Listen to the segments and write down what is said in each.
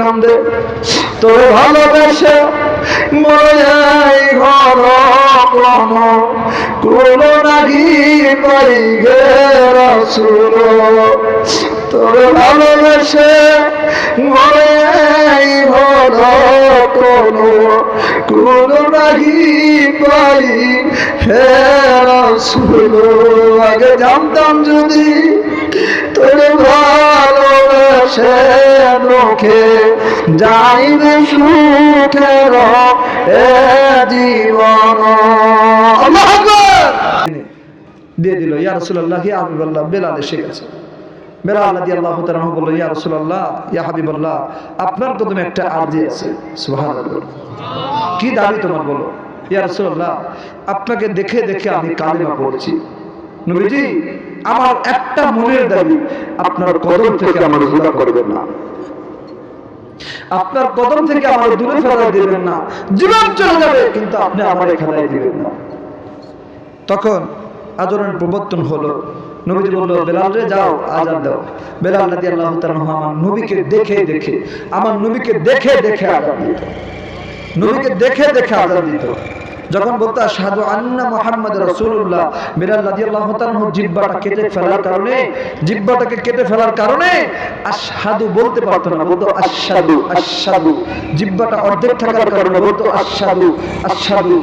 কান্দে তোর ভালোবেসে মরে ঘর ক্রম কোন নাহি পাই গে রসুল। তোর ভালোবেসে মরে ঘর কোন কোন নাহি পাই হে রসুল আগে জানতাম যদি তোর ভালোবেসে মুখে যাইবে সুখের এ জীবন দিয়ে দিল ইয়া রাসূলুল্লাহ ইয়া হাবিবাল্লাহ কদমে একটা আরজি আছে। কি দাবি তোমার বলো? আপনাকে দেখে দেখে আমি কালিমা পড়ছি। নবীজি, আমার একটা মনের দাবি, আপনার কদম থেকে আমার জুদা করবেন না। আপনার কদম থেকে আমার দূরে ফেলা দিবেন না। জীবন চলে যাবে, কিন্তু আপনি আমার খেলায় দিবেন না। তখন আচরণ প্রবর্তন হলো নবীজি বলল রে, যাও, আজাদ দাও। বেলাল আল্লাহ আমার নবীকে দেখে দেখে, আমার নবীকে দেখে দেখে নবীকে দেখে দেখে আজাদ দিত। যখন বলতো, আশহাদু আন্না মুহাম্মদ রাসূলুল্লাহ বেলাল রাদিয়াল্লাহু তাআলা জিহ্বাটা কেটে ফেলার কারণে, জিহ্বাটাকে কেটে ফেলার কারণে আশহাদু বলতে পারতো না, বলতো, আশহাদু আশহাদু জিহ্বাটা অর্ধেক থাকার কারণে বলতো, আশহাদু আশহাদু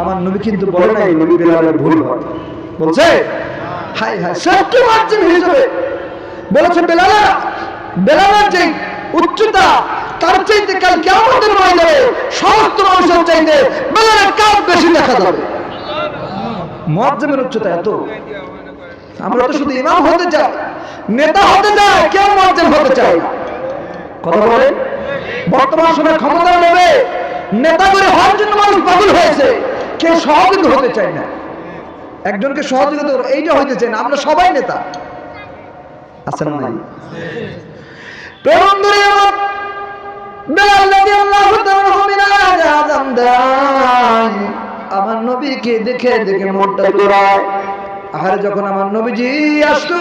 আমার নবী কিন্তু বলে নাই, নবী বেলালের ভুল হয়। বলছে হাই হাই শ্রেষ্ঠ মার্জিন হিসেবে বলেছে বেলালা বেলালের যে উচ্চতা তার চাইতে কাল কেমন ময়দানে সমস্ত মানুষের চাইতে বেলালের কাজ বেশি দেখা যাবে। মজ্জামের উচ্চতা এত। আমরা তো শুধু ইমাম হতে চাই নেতা হতে চাই কেউ মজ্জাম হতে চাই কথা বলে বর্তমান সময়ে ক্ষমতা নেবে নেতা করে হওয়ার জন্য মানুষ পাগল হয়েছে কেউ সহযোগী হতে চায় না। একজনকে সহযোগিতা করো, এইটা চাই না আমরা সবাই নেতা। আছেন নাই নাই? ধরে আমার আমার নবীকে দেখে দেখে মোটা জোড়ায় আহারে যখন আমার নবীজি আসতো,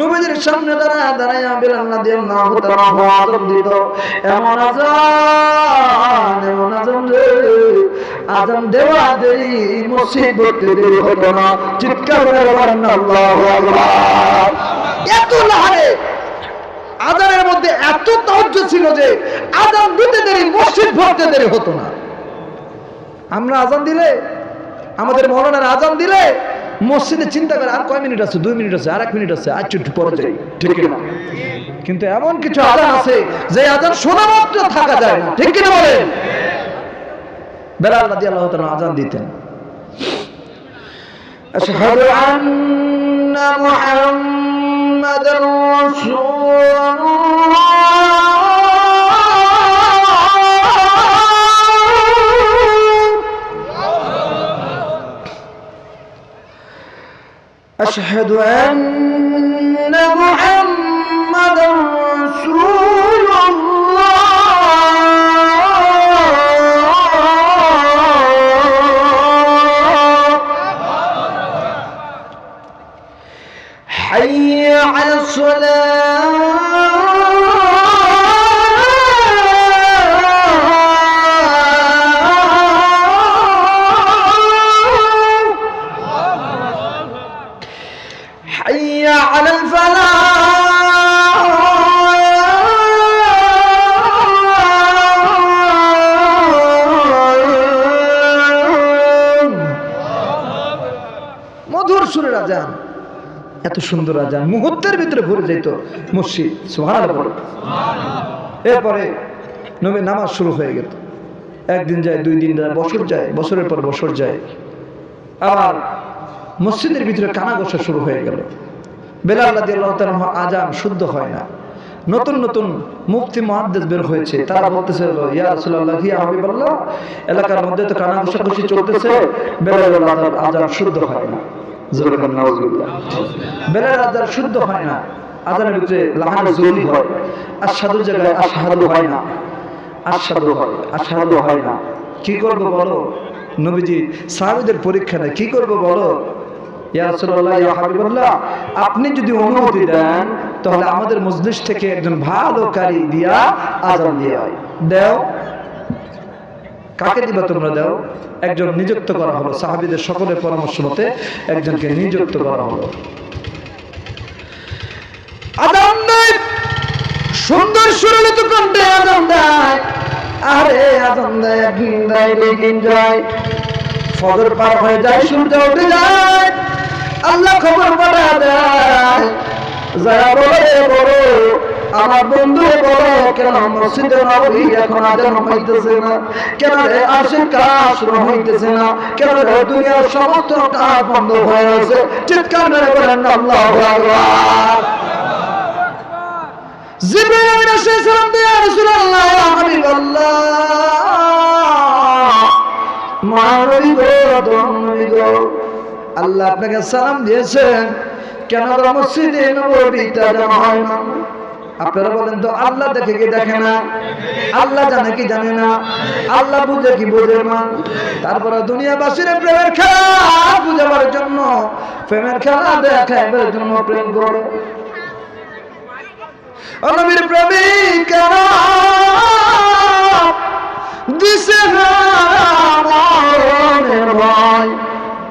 নবীজির সামনে দাঁড়ায় দাঁড়ায় বেলাল রাদিয়াল্লাহু তাআলা আযাম দিত এমন আযান এমন আযান রে আযান দেওয়া মসজিদ ভর্তি দেরি হতো না। চিৎকার করে বলেন, আল্লাহু আকবার। এত লাহারে আজানের মধ্যে এত তহজ্জ ছিল যে আজান দিতে দেরি মসজিদ ভরতে দেরি হতো না। আমরা আজান দিলে, আমাদের মরণের আজান দিলে মসজিদে চিন্তা করে আর কয় মিনিট আছে দুই মিনিট আছে আর এক মিনিট আছে আর একটু পরে যাই ঠিক না কিন্তু এমন কিছু আজান আছে যে আজান শোনা মাত্র থাকা যায় না ঠিক কিনা বলেন বেলাল রাদিয়াল্লাহু তাআলা আজান দিতেন أشهد أن محمد رسول الله أشهد أن محمد حي على الفلاح মধুর সুরের আজান এত সুন্দর আজান মুহূর্তের ভিতরে ভরে যেত মসজিদ সুবহানাল্লাহ এরপরে নবী নামাজ শুরু হয়ে গেল একদিন যায় দুই দিন যায় বছর যায় বছরের পর বছর যায় আবার মসজিদের ভিতরে কানা গোসা শুরু হয়ে গেল। বেলাল আজান শুদ্ধ হয় না। নতুন নতুন মুফতি মুহাদ্দিস বের হয়েছে। তারা বলতেছে হাবিবাল্লাহ, এলাকার মধ্যে তো কানা চলতেছে, বেলাল আজান শুদ্ধ হয় না। শুদ্ধ হয় না। হয়। হয় না। কি করব বলো? নবীজি সাহাবীদের পরীক্ষা নেয়। কি করব বলো? আপনি যদি অনুমতি দেন, তাহলে আমাদের মজলিস থেকে একজন ভালো কারি দিয়া আজান দিয়ে দেও। কাকে দিবা তোমরা দাও? একজন নিযুক্ত করা হলো। সাহাবিদের সকলের পরামর্শ মতে একজনকে নিযুক্ত করা হলো। সুন্দর সুরলিত কণ্ঠে আজান দেয়। আরে আজান দেয়, একদিন দেয় দুদিন যায়। ফজর পার হয়ে যায়, সূর্য উঠে যায়। আল্লাহ খবর পাঠা দেয়। যারা বলে আমার বন্ধু বলো, কেন মসজিদে নবী এখন আজান হইতেছে না? কেন রে কাজ হইতেছে না? কেন রে দুনিয়ার সমস্ত কাজ বন্ধ হয়ে আছে চিৎকার মেরে বলেন, আল্লাহু আকবার। জিবরাইল এসে সালাম দিয়ে রাসূলুল্লাহ হাবিবাল্লাহ। মানবী গো ধন্যবী গো। আল্লাহ আপনাকে সালাম দিয়েছেন কেন মসজিদে হয় না আপনারা বলেন তো আল্লাহ দেখে কি দেখে না আল্লাহ জানে কি জানে না আল্লাহ বুঝে কি বুঝে না তারপরে দুনিয়াবাসীর প্রেমের খেলা বুঝাবার জন্য প্রেমের খেলা দেখাইবার জন্য প্রেম করে নবীর প্রেমিকেরা দিছে মরণের ভয়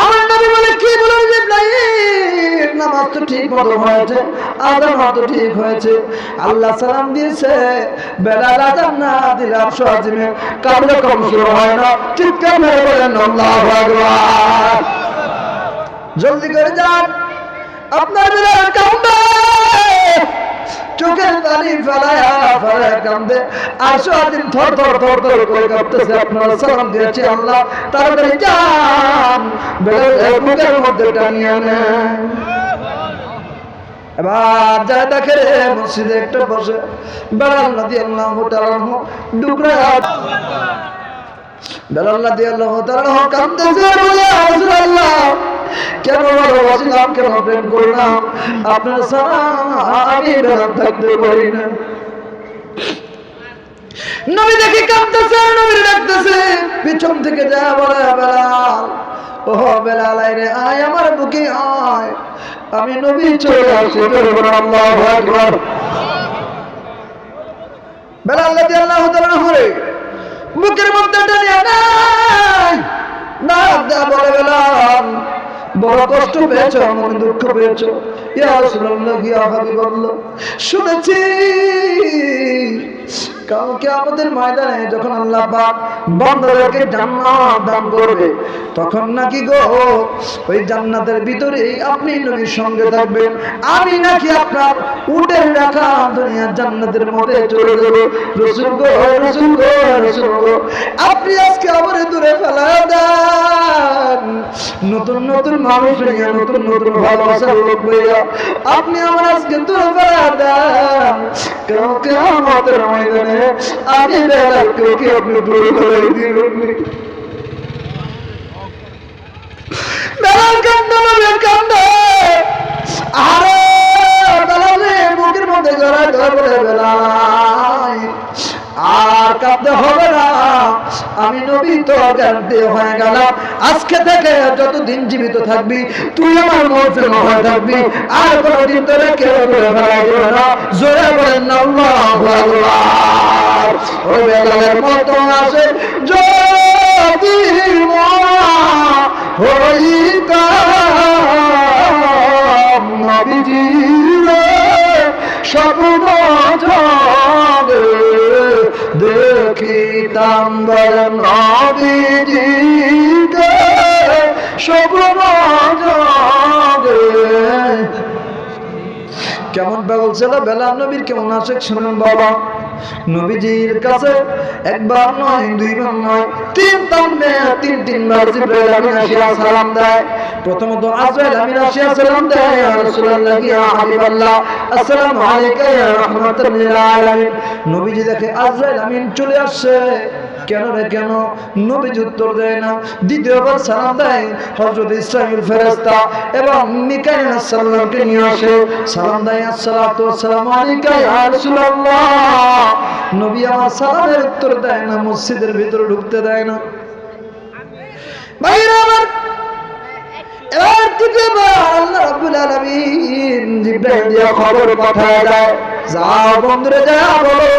আমার নবী বলে, কি বলেন জিব্রাইল নামাজ তো ঠিক মতো হয়েছে আদান মতো ঠিক হয়েছে। আল্লাহ সালাম দিয়েছে, বেলাল আজান না দিলাম আজিমে কাবলে কম শুরু হয় না। চিৎকার মেরে বলেন আল্লাহ ভগবান জলদি করে যান। আপনার বেলাল কান্দে চোখের পানি ফেলায়া ফেলায়া কান্দে। আশো দিন থর থর থর থর করে কাঁপতেছে আপনারা সালাম দিয়েছে আল্লাহ। তাড়াতাড়ি যান। বুকের মধ্যে টানিয়ে নেন এবার যা দেখে রে, মসজিদে একটা বসে। বেলাল নদী আল্লাহ ডুকরা বেলাল নদী আল্লাহ তাআলা কাঁদতেছে বলে রাসূলুল্লাহ কেন ভালোবাসলাম কেন প্রেম করলাম আপনার সারা আমি বেলাল থাকতে পারি না। নবী দেখে কাঁদতেছে নবীর ডাকতেছে। পিছন থেকে যা বলে বেলাল ও বেলাল আয় রে আয় আমার বুকে আয়। আমি নবী চলে আসি আল্লাহু বেলাল তাআলা হরে বুকের মধ্যে টানিয়া নাই না বলে বেলাল, বড় কষ্ট পেয়েছ, মনে দুঃখ পেয়েছ। ইয়া রাসূলুল্লাহ ইয়া হাবিবাল্লাহ, শুনেছি। কালকে আমাদের ময়দানে যখন আল্লাহ পাক জান্নাত দান করবে, তখন নাকি গো, ওই জান্নাতের আপনি নবীর সঙ্গে থাকবেন, আমি নাকি আপনার উটের রাখা দুনিয়া জান্নাতের মধ্যে চলে যাব। রসুল গো রসুল গো রসুল গো, আপনি আজকে আমার দূরে ফেলা দেন। নতুন নতুন মানুষ নতুন নতুন ভালোবাসার লোক আপনি আমার আজকে দূরে ফেলা দেন। কাউকে আমাদের ময়দানে আমি বেলালকে কি আপনি দূর করে দিবেন বেলাল কান্দে বেলাল কান্দে আরে বেলালে বুকের মধ্যে ধরে বেলাই আর কাঁদতে হবে না। আমি নবী তো কাঁদতে হয়ে গেলাম। আজকে থেকে যতদিন জীবিত থাকবি, তুই আমার মহফিল হয়ে থাকবি আর কোনোদিন তোরে কেউ না। জোরে বলেন, আল্লাহু মতো আসে স্বপ্ন জাগে দেখিতাম শোভন কেমন পাগল ছিল? বেলা নবীর কেমন আছে শুনুন বাবা। নবীজির কাছে একবার নয় নয়, তিন তিন তিনবার জিব্রাইল আমিন আসিয়া সালাম দেয়। প্রথমত আজরাইল আমিন আসিয়া সালাম দেয়, ইয়া রাসূলুল্লাহ, ইয়া হাবিবাল্লাহ, আসসালামু আলাইকা ইয়া লিল আলামিন। নবীজি দেখে আজরাইল আমিন চলে আসছে। কেন রে, কেন? নবীজি উত্তর দেয় না। দ্বিতীয়বার সালাম দেয় হযরত ইসরাইল ফেরেশতা এবং মিকাইল সাল্লামকে নিয়ে আসে। সালাম দেয়, আসসালাতু ওয়াসসালামু আলাইকা ইয়া রাসূলুল্লাহ। নবী আমার সালামের উত্তর দেয় না, মসজিদের ভিতরে ঢুকতে দেয় না। ভাইরা আমার, এবার তৃতীয়বার আল্লাহ রাব্বুল আলামিন জিব্রাইল দিয়ে খবর পাঠায় দেয়। যাও বন্ধুরে, যাও বলো,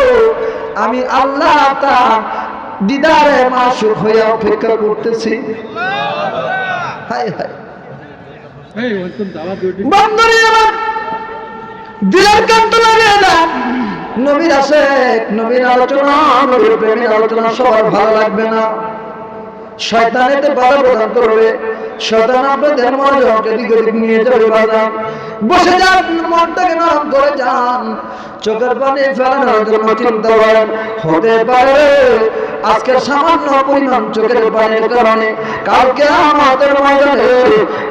আমি আল্লাহ তার দিদারে মাসুক হয়ে অপেক্ষা করতেছি। বন্ধুরে আমার দিলের কান্ত লাগিয়ে নবীর আসে নবীর আলোচনা নবীর প্রেমের আলোচনা সবার ভালো লাগবে না। শয়তান এতে বাধা প্রদান করবে। শয়তান আপনাদের মনোযোগকে দিক দিক নিয়ে যাবে বাধা। বসে যান মনটাকে নরম করে যান। চোখের পানি ফেলানোর জন্য চিন্তা করেন। হতে পারে আজকের সামান্য পরিমাণ চোখের পানির কারণে কালকে আমাদের ময়দানে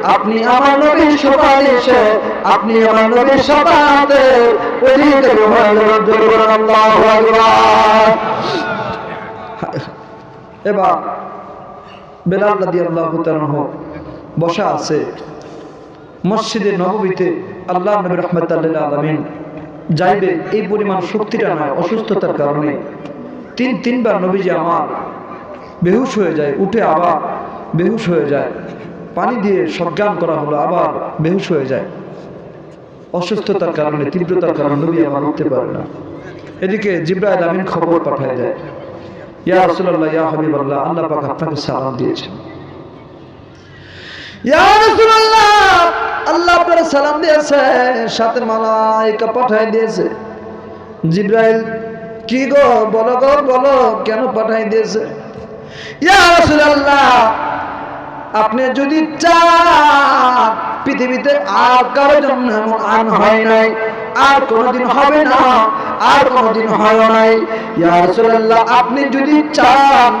আপনি আমার নবীর সুপারিশে আপনি আমার নবীর আল্লাহু এবার বেলাল তাআলা বসা আছে মসজিদে নববীতে, আল্লাহ নবী রহমতুল্লাহ আলামিন যাইবে, এই পরিমাণ শক্তিটা নয়, অসুস্থতার কারণে। তিন তিনবার নবীজি আমার বেহুশ হয়ে যায় উঠে আবার বেহুশ হয়ে যায়। পানি দিয়ে সজ্ঞান করা হলো আবার বেহুশ হয়ে যায়। অসুস্থতার কারণে তীব্রতার কারণে নবী আমার উঠতে পারে না। এদিকে জিব্রাইল আমিন খবর পাঠায় দেয়। ইয়া রাসূলুল্লাহ ইয়া হাবিবাল্লাহ আল্লাহ পাক আপনাকে সালাম দিয়েছেন। ইয়া রাসূলুল্লাহ আল্লাহ আপনার সালাম দিয়েছে সাথে মালাইকা পাঠায় দিয়েছে। জিব্রাইল কি গো? বলো গো, বলো, কেন পাঠাই দিয়েছে? আপনি যদি চান, পৃথিবীতে আর কারও জন্য এমন আইন হয় নাই, আর কোনোদিন হবে না, আর কোনোদিন হয় নাই। ইয়া রাসূলুল্লাহ, আপনি যদি চান,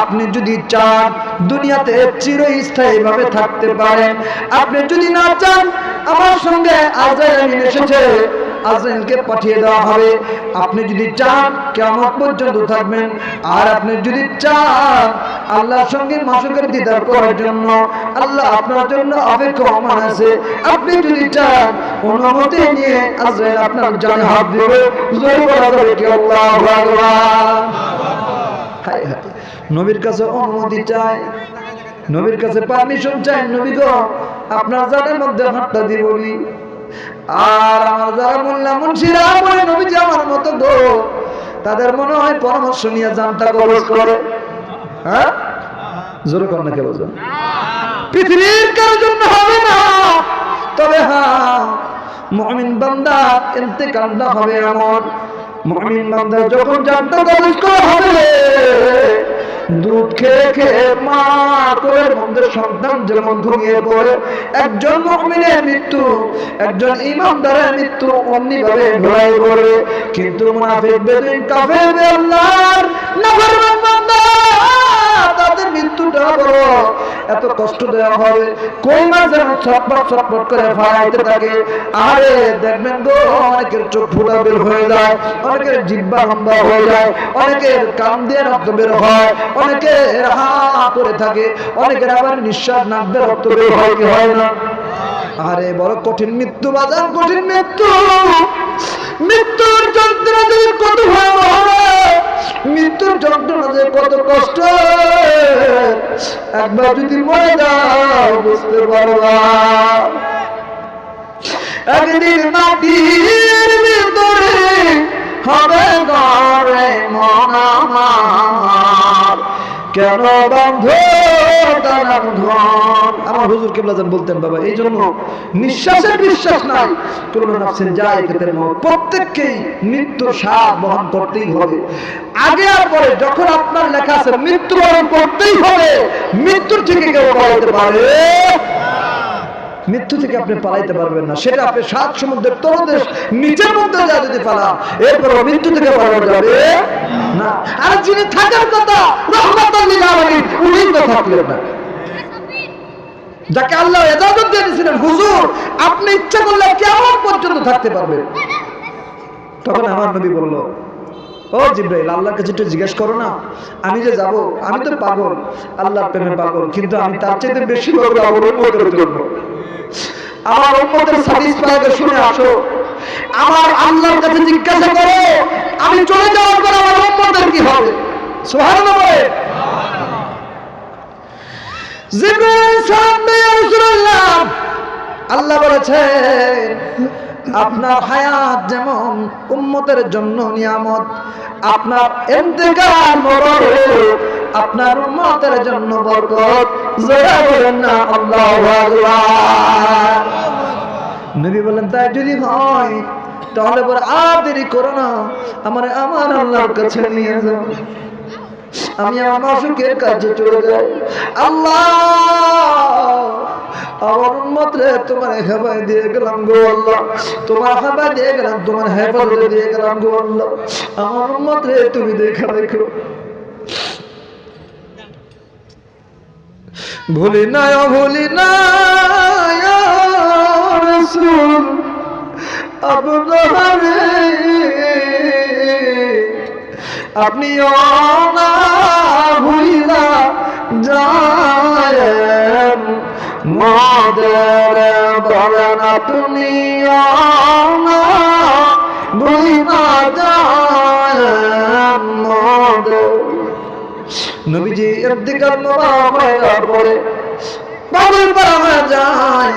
আপনি যদি চান, দুনিয়াতে চিরস্থায়ী ভাবে থাকতে পারেন। আপনি যদি না চান, আমার সঙ্গে আজরাইল এসেছে। আজরাইলকে পাঠিয়ে দেওয়া হবে। আপনি যদি চান কেমন পর্যন্ত থাকবেন। আর আপনি যদি চান, আল্লাহর সঙ্গে মাসুকের দিদার করার জন্য, আল্লাহ আপনার জন্য অপেক্ষমান আছে। আপনি যদি চান, অনুমতি নিয়ে আজরাইল আপনার জানে হাত দিবে। জোরে বলা যাবে কি আল্লাহু নবীর কাছে অনুমতি চাই। নবীর কাছে পারমিশন চাই। নবী গো, আপনার জানের মধ্যে হাতটা দিয়ে বলি। আর আমার যারা মুন্সিরা, বলে নবী যে আমার মতো গো। তাদের মনে হয় পরামর্শ নিয়ে জানটা কবজ করে। হ্যাঁ? কর না কে বলছেন। পৃথিবীর কারোর জন্য হবে না। তবে হ্যাঁ মুমিন বান্দা ইন্তেকালটা হবে এমন। মুমিন বান্দা যখন জানটা কবজ করা হবে দুধ খেয়ে মা করে মন্দের সন্তান যেমন ঘুমিয়ে পড়ে? একজন মুমিনের মৃত্যু, একজন ইমানদারের মৃত্যু অমনি ভাবে ঢোলাই করে কিন্তু মুনাফিক বেদিন কাফের বেল্লার নাফরমান বান্দা, তাদের মৃত্যুটা বড়। এত কষ্ট দেওয়া হবে। কই মাছ যেন ছটপট ছটপট করে ফাড়াইতে থাকে? আরে দেখবেন গো, অনেকের চোখ ফুটা বের হয়ে যায়, অনেকের জিব্বা লম্বা হয়ে যায়, অনেকের কান দিয়ে রক্ত বের হয়, অনেকের হা করে থাকে, অনেকের আবার নিঃশ্বাস নাক দিয়ে রক্ত বের হয়, কি হয় না? আরে বড় কঠিন মৃত্যু বাজার কঠিন মৃত্যু। মৃত্যুর যন্ত্রণা যে কত ভয়াবহ মৃত্যুর যন্ত্রণা যে কত কষ্ট। একবার যদি মরে যাও, বুঝতে পারবা একদিন মাটির ভিতরে হবে ঘরে মন কেন বন্ধু আমার হুজুর কেবলা যান বলতেন, বাবা, এই জন্য নিঃশ্বাসের বিশ্বাস নাই। কোন নাফসের যায় খেতের মত প্রত্যেককেই মৃত্যুর স্বাদ বহন করতেই হবে। আগে আর পরে যখন আপনার লেখা আছে মৃত্যু বরণ করতেই হবে। মৃত্যুর থেকে কেউ পারে মৃত্যু থেকে আপনি পালাইতে পারবেন না। সেটা আপনি সাত সমুদ্রের তলদেশ নিচের মধ্যে যা যদি পালান, এরপর মৃত্যু থেকে পালানো যাবে না। আর যিনি থাকার কথা রহমতুল্লিল উনি তো থাকলেন না। যাকে আল্লাহ এজাজত দিয়ে দিয়েছিলেন, হুজুর, আপনি ইচ্ছা করলে কেমন পর্যন্ত থাকতে পারবেন? তখন আমার নবী বলল, ও জিব্রাইল, আল্লাহর কাছে একটু জিজ্ঞেস করো না। আমি যে যাব, আমি তো পাগল, আল্লাহর প্রেমে পাগল, কিন্তু আমি তার চাইতে বেশি পাগল আমার জন্য। আমার উম্মতের স্যাটিসফাইকে শুনে আসো। আমার আল্লাহর কাছে জিজ্ঞাসা করো, আমি চলে যাওয়ার পর আমার উন্মতের কি হবে? সুবহানাল্লাহ বলে জিবরাইল দিয়ে রাসূলুল্লাহ। আল্লাহ বলেছেন আপনার হায়াত যেমন উম্মতের জন্য নিয়ামত, আপনার ইন্তেকাল মরণে, আপনার উম্মতের জন্য বরকত। জোরে বলেন না, আল্লাহু আকবার। নবী বলেন, তাই যদি হয়, তাহলে পরে আর দেরি করো না, আমার আমার আল্লাহর কাছে নিয়ে যাও। আমি আমার অসুখের কাছে চলে যাই। আল্লাহ! আমার উন্মত তোমার হেফাই দিয়ে গেলাম গো আল্লাহ। তোমার দিয়ে গেলাম, তোমার দিয়ে গেলাম গো আল্লাহ। আমার তুমি দেখা ভুলি না ভুলি না আপনারে আপনি না ভুইলা যায় মদের বলেন আপনি না ভুইলা যায় মদের নবীজি ইন্তিকাল মোবারক পরে পারা হয়ে যায়।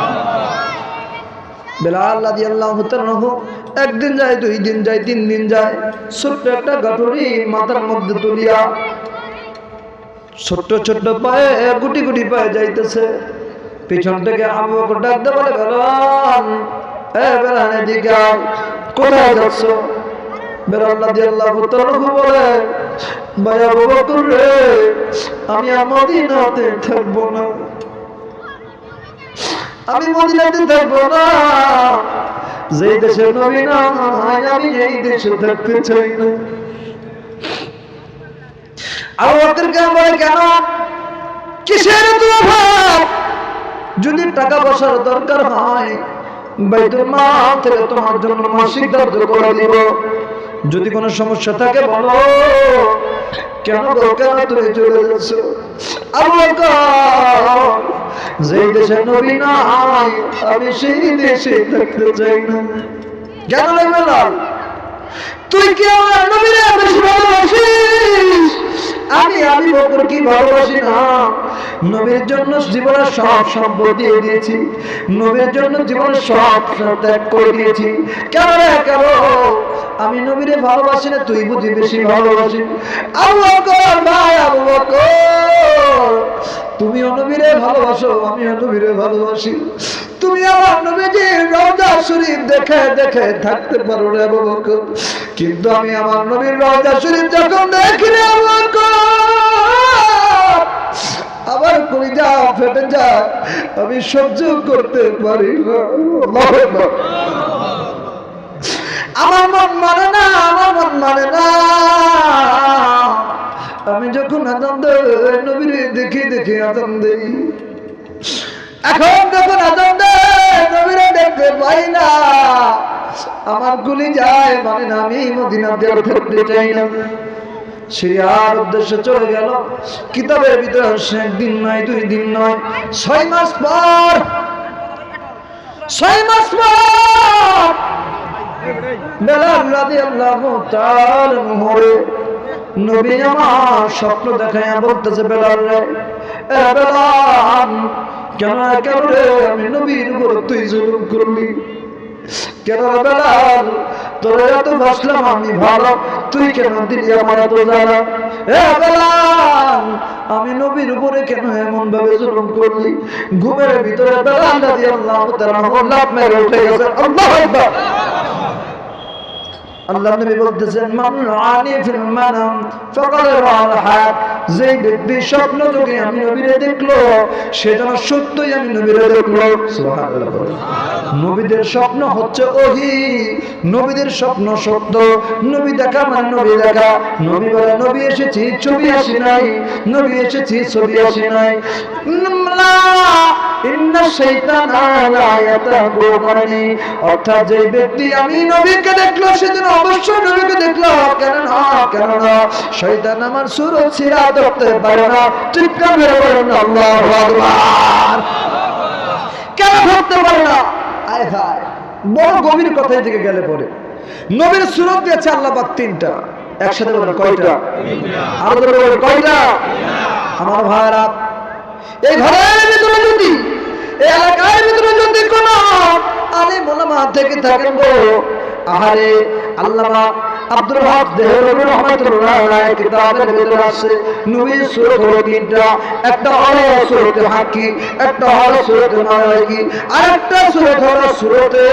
তাআলা একদিন যায়, দুই দিন যায়, তিন দিন যায়, ছোট্ট একটা গাঠুরি মাথার মধ্যে তুলিয়া ছোট্ট ছোট্ট পায়ে, গুটি গুটি পায়ে যাইতেছে। পিছন থেকে আবু বকর ডাকতে রে, আমি মদিনাতে থাকব না। আমি মদিনাতে থাকব না। যেই দেশে নবী না আমি এই দেশে থাকতে চাই না। বলে কেন? কিসের যদি টাকা পয়সার দরকার হয়, বাইতুল মাল থেকে তোমার জন্য মাসিক দর্দ করে দিব। যদি কোনো সমস্যা থাকে, বলো। কেন কেন তুমি চলে যাচ্ছ আবু যেই দেশে নবী নাই আমি সেই দেশে থাকতে চাই না। কেন রে বেলাল তুই কি আমার নবীরে বেশি ভালোবাসিস? আমি আমি কি ভালোবাসি না? নবীর জন্য জীবনের সব সম্পদ দিয়ে দিয়েছি। নবীর জন্য জীবনের সব ত্যাগ করে দিয়েছি। কেন রে কেন? আমি নবীরে ভালোবাসি না, তুই বুঝি বেশি ভালোবাসি আবু বকর ভাই আবু বকর তুমি নবীরে ভালোবাসো আমি নবীরে ভালোবাসি। তুমি আমার নবীজি রওজা শরীফ দেখে দেখে থাকতে পারো রে বকর। কিন্তু আমি আমার নবীর রওজা শরীফ যখন দেখি রে আবু বকর, আমার কলিজা ফেটে যায়, আমি সহ্য করতে পারি না। আমার মন মানে না, আমার মন মানে না। আমি যখন আনন্দ নবীর দেখি দেখি আনন্দ এখন যখন আনন্দ নবীরে দেখতে পাই না। আমার গুলি যায় মানে না, আমি মদিনাতে থাকতে চাই না। সিরিয়ার উদ্দেশ্যে চলে গেল। কিতাবের ভিতরে একদিন নয়, দুই দিন নয়, ছয় মাস পর, ছয় মাস পর, বেলাল রাদিয়াল্লাহু তাআলা নহরে নবী আমার স্বপ্ন দেখায় বলতেছে, বেলাল রে বেলাল, কেন কেন রে আমি নবীর উপর তুই জুলুম করলি? কেন বেলাল, তোর এত আমি ভালো, তুই কেন দিলি আমার এত জানা এ বেলাল, আমি নবীর উপরে কেন এমন ভাবে জুলুম করলি? ঘুমের ভিতরে বেলাল রাদিয়াল্লাহু তাআলা লাভ মেরে উঠে গেছে, আল্লাহু আল্লাহ নবী বলতেছেন মান রানি ফিল মানাম ফাকাদ রাআল হায়াত যে ব্যক্তি স্বপ্ন যোগে আমি নবীরে দেখল, সে যেন সত্যই আমি নবীরে দেখল। নবীদের স্বপ্ন হচ্ছে ওহি। নবীদের স্বপ্ন সত্য। নবী দেখা মানে নবী দেখা। নবী বলে, নবী এসেছি, ছবি আসি নাই। নবী এসেছি, ছবি আসি নাই। অর্থাৎ যে ব্যক্তি আমি নবীকে দেখল সেদিন অবশ্যই নবীকে দেখল। কেন না কেন না শয়তান আমার সুরত ধরতে পারে না, চিৎকার মেরে বলেন, আল্লাহু কেন ধরতে পারে না? আয় হায়, বড় গভীর কথাই থেকে গেলে পরে। নবীর সুরত দিয়েছে আল্লাহ পাক তিনটা। একসাথে বলেন, কয়টা? আরও ধরে কয়টা? আমার ভাইরা এই ঘরের ভিতরে যদি, এই এলাকার ভিতরে যদি কোন আলে মোলামা থেকে থাকেন গো, আহারে আল্লামা আব্দুল হক দেহরবি রহমাতুল্লাহ আলাইহি কিতাবের ভিতরে আছে। নবীর সূরা হলো তিনটা একটা হলো সূরাতে হাকি একটা হলো সূরাতে মালাকি আরেকটা একটা সূরা হলো সূরাতে